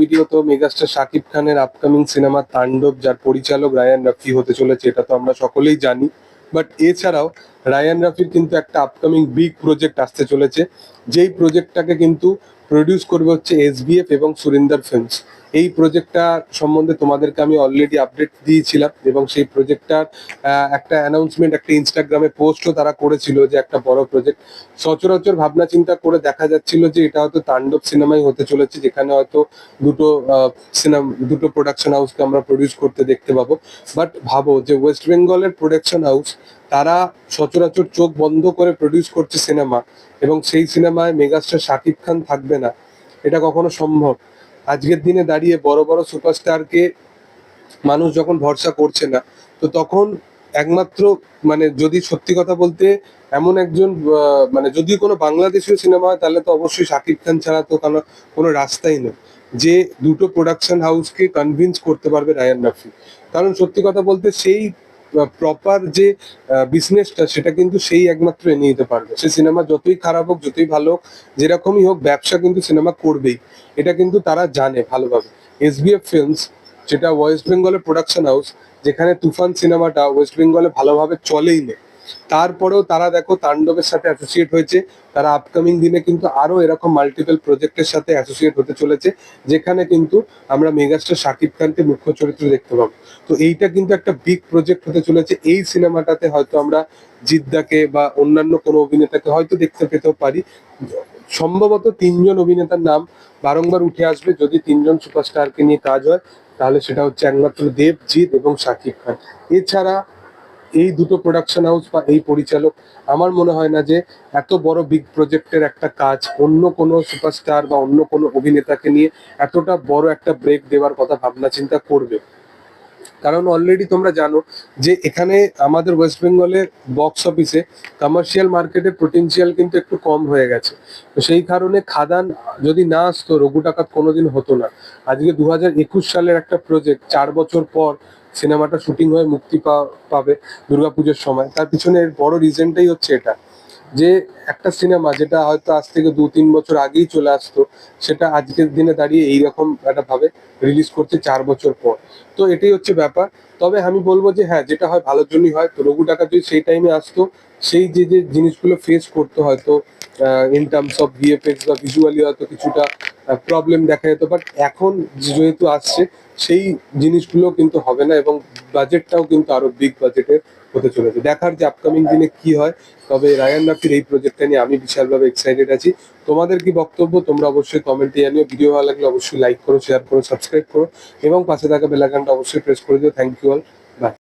Video তো megastar Shakib খানের cinema তাণ্ডব, যার পরিচালক রায়ান হতে চলেছে, এটা তো আমরা সকলেই জানি। বাট এছাড়াও রায়ান রাফির কিন্তু একটা বিগ প্রজেক্ট আসতে চলেছে। যেই প্রজেক্টটাকে কিন্তু প্রডিউস করবে হচ্ছে এসবিএফ এবং সুরিন্দর ফিল্মস এই প্রজেক্টটা সম্বন্ধে তোমাদেরকে আমি অলরেডি আপডেট দিয়েছিলাম এবং সেই প্রজেক্টটার একটা অ্যানাউন্সমেন্ট একটা ইনস্টাগ্রামে পোস্টও তারা করেছিল যে একটা বড় প্রজেক্ট সচরাচর ভাবনা চিন্তা করে দেখা যাচ্ছিল যে এটা হয়তো তাণ্ডব সিনেমাই হতে চলেছে, যেখানে হয়তো দুটো সিনেমা দুটো প্রোডাকশন হাউসকে আমরা প্রডিউস করতে দেখতে পাবো। বাট ভাবো যে ওয়েস্ট বেঙ্গলের প্রোডাকশন হাউস তারা সচরাচর চোখ বন্ধ করে প্রডিউস করছে সিনেমা এবং সেই সিনেমায় মেগাস্টার শাকিব খান থাকবে না। এটা কখনো সম্ভব। আজকের দিনে দাঁড়িয়ে বড় বড় সুপারস্টারকে মানুষ যখন ভরসা করছে না, তো তখন একমাত্র মানে যদি সত্যি কথা বলতে এমন একজন মানে যদি কোনো বাংলাদেশীয় সিনেমা হয়, তাহলে তো অবশ্যই শাকিব খান ছাড়া তো কোনো কোনো রাস্তাই নেই। যে দুটো প্রোডাকশন হাউসকে কনভিন্স করতে পারবে রায়ান রাফি। কারণ সত্যি কথা বলতে সেই প্রপার যে বিজনেসটা সেটা কিন্তু সেই একমাত্র এনে নিতে পারবে। সে সিনেমা যতই খারাপ হোক, যতই ভালো হোক, যেরকমই হোক, ব্যবসা কিন্তু সিনেমা করবেই। এটা কিন্তু তারা জানে ভালোভাবে। এস এসবিএফ ফিল্মস যেটা ওয়েস্ট বেঙ্গলের প্রোডাকশন হাউস যেখানে তুফান সিনেমাটা ওয়েস্ট বেঙ্গলে ভালোভাবে চলেই নেই তারপরেও তারা দেখো তাণ্ডবের সাথে অ্যাসোসিয়েট হয়েছে। তারা আপকামিং দিনে কিন্তু আরও এরকম মাল্টিপল প্রজেক্টের সাথে অ্যাসোসিয়েট হতে চলেছে, যেখানে কিন্তু আমরা মেগাস্টার শাকিব খানকে মুখ্য চরিত্র দেখতে পাবো। তো এইটা কিন্তু একটা বিগ প্রজেক্ট হতে চলেছে। এই সিনেমাটাতে হয়তো আমরা জিদ্দাকে বা অন্যান্য কোনো অভিনেতাকে হয়তো দেখতে পেতেও পারি। সম্ভবত তিনজন অভিনেতার নাম বারংবার উঠে আসবে। যদি তিনজন সুপারস্টারকে নিয়ে কাজ হয়, তাহলে সেটা হচ্ছে একমাত্র দেব জিৎ এবং শাকিব খান। এছাড়া এই দুটো প্রোডাকশন হাউস বা এই পরিচালক, আমার মনে হয় না যে এত বড় বিগ প্রজেক্টের একটা কাজ অন্য কোনো সুপারস্টার বা অন্য কোনো অভিনেতাকে নিয়ে এতটা বড় একটা ব্রেক দেওয়ার কথা ভাবনা চিন্তা করবে। কারণ অলরেডি তোমরা জানো যে এখানে আমাদের ওয়েস্ট বেঙ্গলের বক্স অফিসে কমার্শিয়াল মার্কেটে পোটেনশিয়াল কিন্তু একটু কম হয়ে গেছে। তো সেই কারণে খাদান যদি না আসতো, রঘু টাকাত কোনোদিন হতো না। আজকে দু হাজার একুশ সালের একটা প্রজেক্ট চার বছর পর সিনেমাটা শুটিং হয়ে মুক্তি পাবে দুর্গাপুজোর সময়। তার পিছনে বড় রিজনটাই হচ্ছে এটা। যে একটা সিনেমা যেটা হয়তো আজ থেকে দু, তিন বছর আগেই চলে আসতো, সেটা আজকের দিনে দাঁড়িয়ে এইরকম একটা ভাবে রিলিজ করছে চার বছর পর। তো এটাই হচ্ছে ব্যাপার। তবে আমি বলব যে হ্যাঁ যেটা হয় ভালোর জন্যই হয়। তো রঘু ডাকা যদি সেই টাইমে আসতো সেই যে যে জিনিসগুলো ফেস করতো হয়তো ইন টার্মস অফ ভিএফএক্স বা ভিজুয়ালি হয়তো কিছুটা প্রবলেম দেখা যেত বাট এখন যেহেতু আসছে, সেই জিনিসগুলো কিন্তু হবে না এবং বাজেটটাও কিন্তু আরও বিগ বাজেটের হতে চলেছে। দেখার যে আপকামিং দিনে কি হয়, তবে রায়ান রাফির এই প্রজেক্টটা নিয়ে আমি বিশালভাবে এক্সাইটেড আছি। তোমাদের কি বক্তব্য, তোমরা অবশ্যই কমেন্টে জানিও। ভিডিও ভালো লাগলে অবশ্যই লাইক করো শেয়ার করো সাবস্ক্রাইব করো এবং পাশে থাকা বেলাকানটা অবশ্যই প্রেস করে দিও। Thank you all by